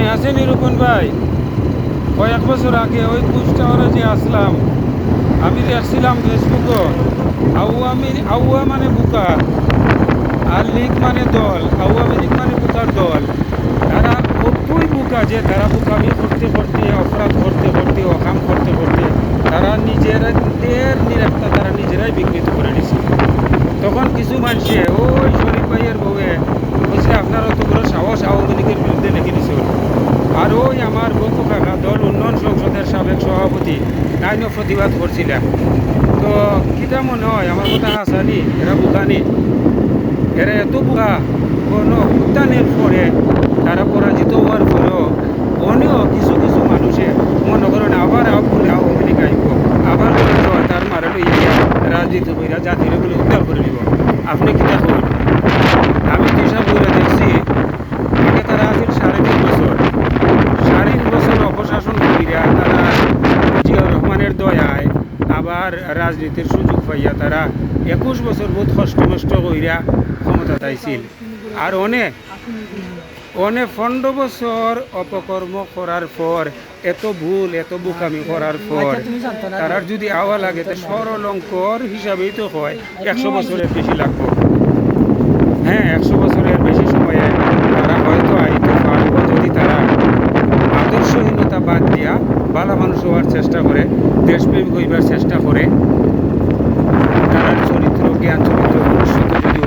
মনে আছে নিরূপণ ভাই। কয়েক বছর আগে ওই কুচটাওয়ারে যে আসলাম, আমি যে দেখছিলাম ফেসবুকও আউয়ামি আউয়া মানে বুকা, আর লীগ মানে দল আওয়ামী লীগ মানে বুকার দল। তারা অত্যই বুকা যে তারা বুকামি করতে করতে, অপরাধ করতে করতে, অকাম করতে করতে, তারা নিজেদের নিরাপত্তা তারা নিজেরাই বিকৃত করে নিছে তখন কিছু মানুষে, ওই শরীফ ভাইয়ের বউয়ে, বলছে আপনার অত বড় সাহস আওয়ামী লীগের বিরুদ্ধে দিছে আর ওই আমার বকু কাকা দল উন্নয়ন সংসদের সাবেক সভাপতি আইনও প্রতিবাদ করছিলাম তো কিটা মনে হয়? আমার কথা হাসানি এরা বুকানি এরা এত বোকা কোনো উত্থানের পরে, তারা পরাজিত হওয়ার পরেও অনেক কিছু কিছু মানুষে মনে করেন আবার আপনি আওয়ামী লীগ আবার তার মারে লইয়া রাজনীতি কইরা জাতির উদ্ধার করে দিব আপনি কি দেখুন আমি তো হিসাব করে দেখছি আগে তারা আছিল সাড়ে তিন বছর সাড়ে তিন বছর অপশাসন করিয়া তারা জিয়াউর রহমানের দয়ায় আবার রাজনীতির সুযোগ পাইয়া তারা একুশ বছর বহুত কষ্ট নষ্ট কইরা ক্ষমতা পাইছিল আর অনেক অনেক পনেরো বছর অপকর্ম করার পর এত ভুল এত বুকামি করার পর তারার যদি আওয়া লাগে তো সরলঙ্কর হিসাবেই তো হয় একশো বছরের বেশি লাগবে। হ্যাঁ একশো বছরের বেশি সময়ে তারা হয়তো আইতে পারব যদি তারা আদর্শহীনতা বাদ দিয়া ভালো মানুষ হওয়ার চেষ্টা করে, দেশপ্রেমিক হইবার চেষ্টা করে, তার চরিত্র, জ্ঞান, চরিত্র ভবিষ্যতে যদি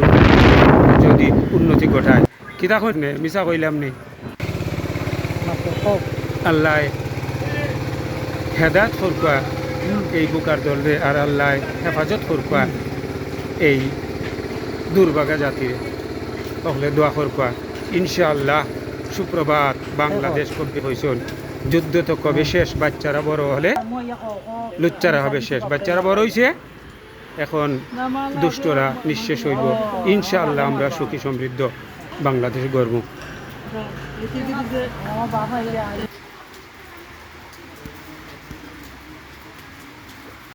যদি উন্নতি ঘটায়। কিতা কই নে? মিছা কইলাম নি। আল্লাহ হেদায়ত করবা এই বুকার দলরে আর আল্লাহ হেফাজত করবা এই দুর্ভাগা জাতির। তাহলে দোয়া করবা ইনশাআল্লাহ, সুপ্রভাত, বাংলাদেশ কবে হয়েছেন যুদ্ধ তো কবে শেষ? বাচ্চারা বড় হলে লুচ্চারা হবে শেষ। বাচ্চারা বড় হয়েছে এখন দুষ্টরা নিঃশেষ হইব। ইনশাআল্লাহ আমরা সুখী সমৃদ্ধ বাংলাদেশ গর্ব